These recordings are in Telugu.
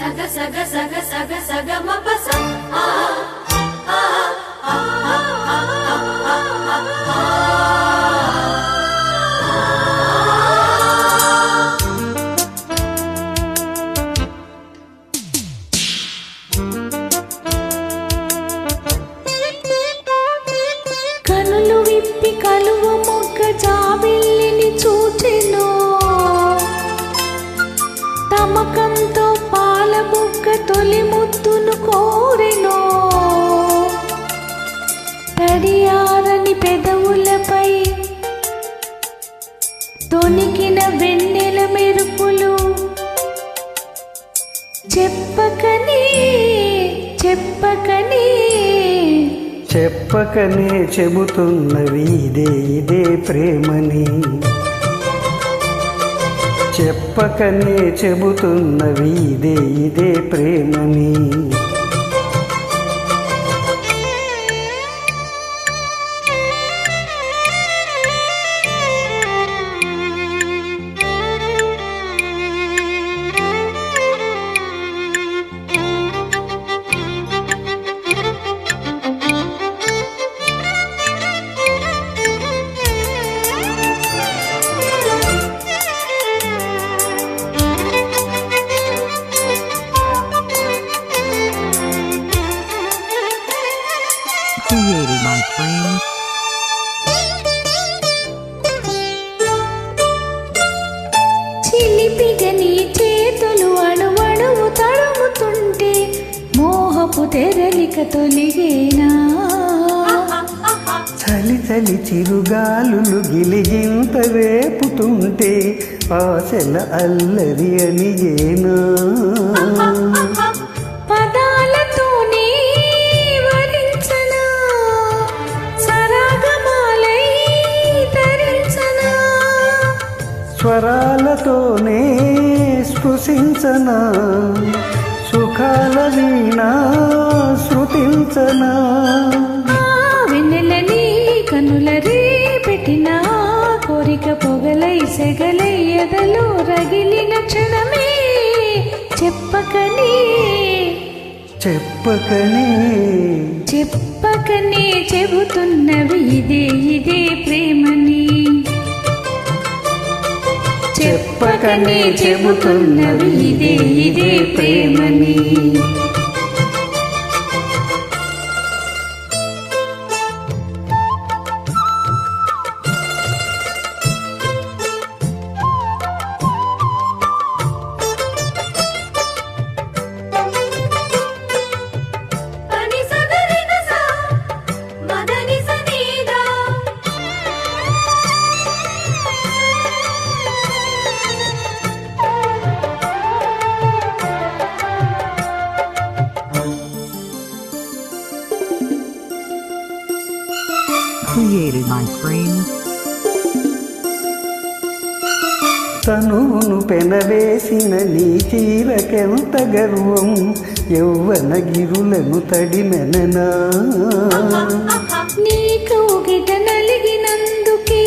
సగ సగ సగ సగ సగ మపస. ఆ తొనికిన వెన్నెల మెరుపులు. చెప్పకనే చెప్పకనే. చెప్పకనే చెబుతున్నవి ఇదే ఇదే ప్రేమని. చెప్పకనే చెబుతున్నవి ఇదే ఇదే ప్రేమని. Created by Frame చిలిపిగా నీ చేతులు అణువణువు తడుముతుంటే మోహపు తెరలిక తొలిగేనా చలి చలి చిరుగాలులు గిలిగింత రేపుతుంటే ఆశల అల్లరి పదాలతోనే స్వరాలతోనే స్పృశించనా? సుఖాల వీణ శృతించనా? వెన్నెలని కనుల రేపెట్టిన కోరిక పొగలై సెగలై ఎదలో రగిలిన క్షణమే చెప్పకనే. చెప్పకనే. చెప్పకనే చెబుతున్నవి ఇదే చెప్పకనే చెబుతున్నది. ఇదే ఇదే ప్రేమని. Created by Frame తనువును పెనవేసిన నీ చీరకెంత గర్వం? యౌవన గిరులను తడిమెననా నీకు గిట నలిగినందుకే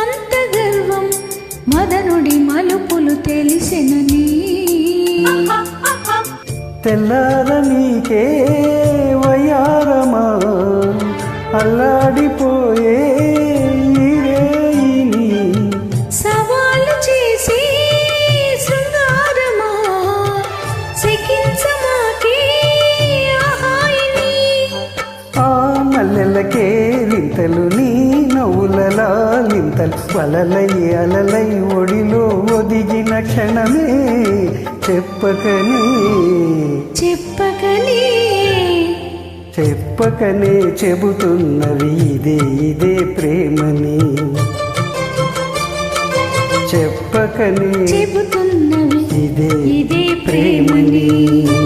అంత గర్వం. మదనుడి మలుపులు తెలిసినని తెల్లార నీకే అల్లాడిపోయే సవాలు చేసి శృంగారమా? సికించమాకే ఆ మల్లెలకే నీ నవ్వులలా లింతలు వలలై అలలై ఒడిలో ఒదిగిన క్షణమే చెప్పకనే. చెప్పకనే చెప్పకనే చెబుతున్నవి ఇదే ఇదే ప్రేమని. చెప్పకనే చెబుతున్నవి ఇదే ఇదే ప్రేమని. ప్రేమని.